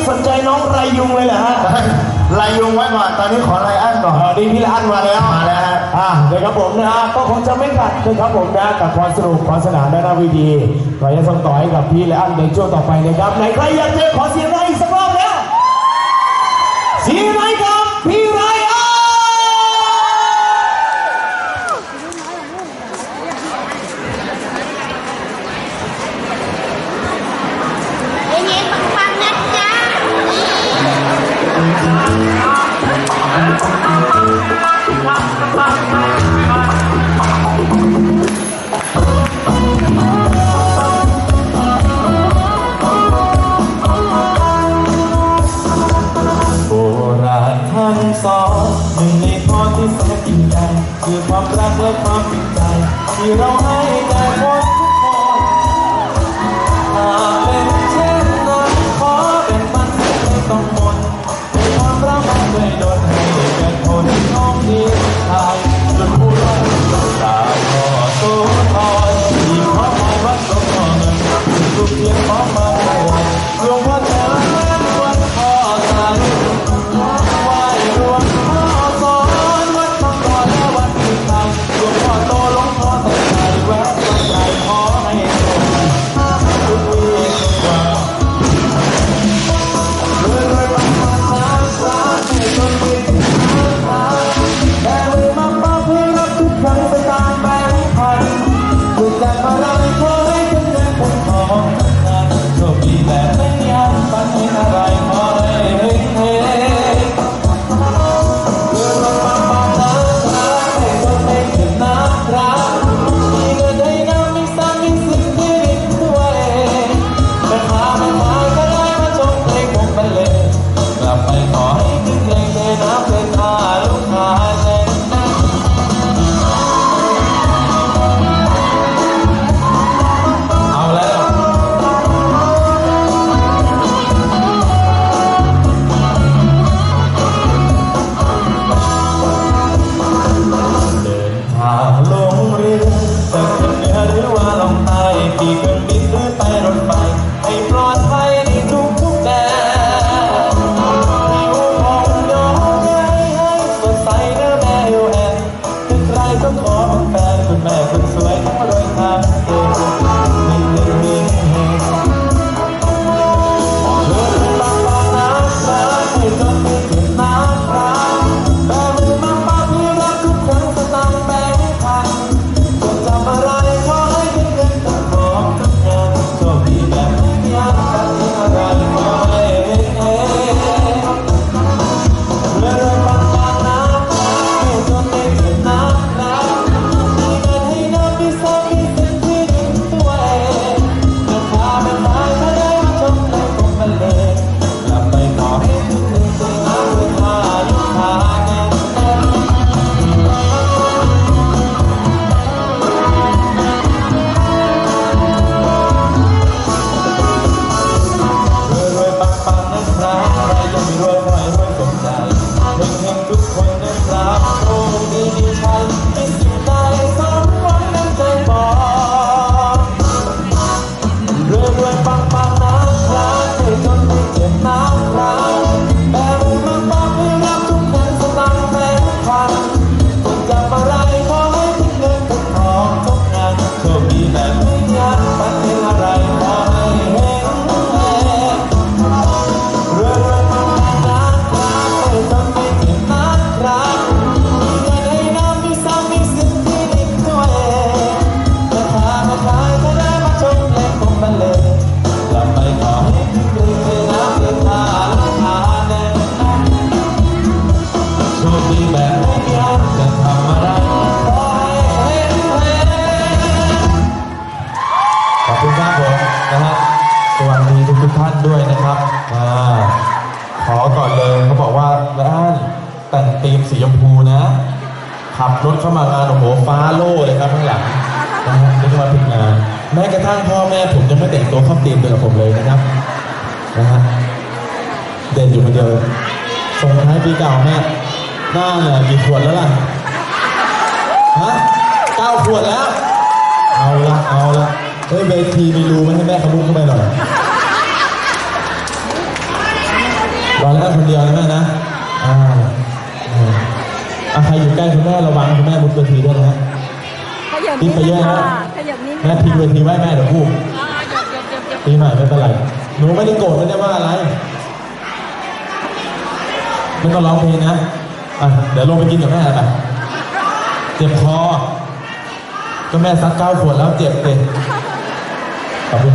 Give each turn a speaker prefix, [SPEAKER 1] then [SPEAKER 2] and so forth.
[SPEAKER 1] ไม่สนใจน้องไรยุงเลยเหรอฮะ
[SPEAKER 2] ลายยุงไว้ก่อนตอนนี้ขอไลายอัน
[SPEAKER 1] ก่อน ดีพี่ละอันมาแล้ว
[SPEAKER 2] มาแล้วฮะ
[SPEAKER 1] อ่าเดี๋ยวครับผมนะฮะก็คงจะไม่ขัดเลยครับผมนะกับความสรุปความสนานด้านหน้วีดีขอจะส่งต่อให้กับพี่ละอันในช่วงต่อไปนะครับไหนใครอยากเจอขอเสียงได้สักรอบ สอนหนึ่ในข้อที่แสนจริงใจคือความรักและความจริงใจที่เราให้ได้ do Panamá. คุณครับผมนะฮะสวัสดีทุกทุกท่านด้วยนะครับอ่าขอก่อนเลยเขาบอกว่าร้าแต่งธีมสีชมพูนะ ขับรถเข้ามางานโอ้โหฟ้าโล่เลยครับข้างหลังนะฮะนี่มาผิดงานแม้กระทั่งพ่อแม่ผมยังไม่แต่งตัวเข้าธีมเดียวกับผมเลยนะครับนะฮะเด่นอยู่เหมือนเดิมส่งท้ายปีเก่าแม่หน้าเนี่ยกี่ขวดแล้วล่ะฮะเก้าขวดแล้ว เอาละเอาละ เฮ้ยเวทีมีรูไหมให้แม่เขาลุกเข้าไปหน่อยางแล้วคนเดียวนะแม่นะอ่าใครอยู่ใกล้คุณแม่ระวังคุณแม่บุกเวทีด้วยนะ
[SPEAKER 3] ขยับนิดนึงค่ะขยับนิด
[SPEAKER 1] แม่พิงเวทีไว้แม่เดี๋ยวพูดปีใหม่ไม่เป็นไรหนูไม่ได้โกรธไม่ได้ว่าอะไรไม่ต้องร้องเพลงนะอะเดี๋ยวลงไปกินกับแม่ไปเจ็บคอก็แม่ซักเก้าขวดแล้วเจ็บเต็ม Tá A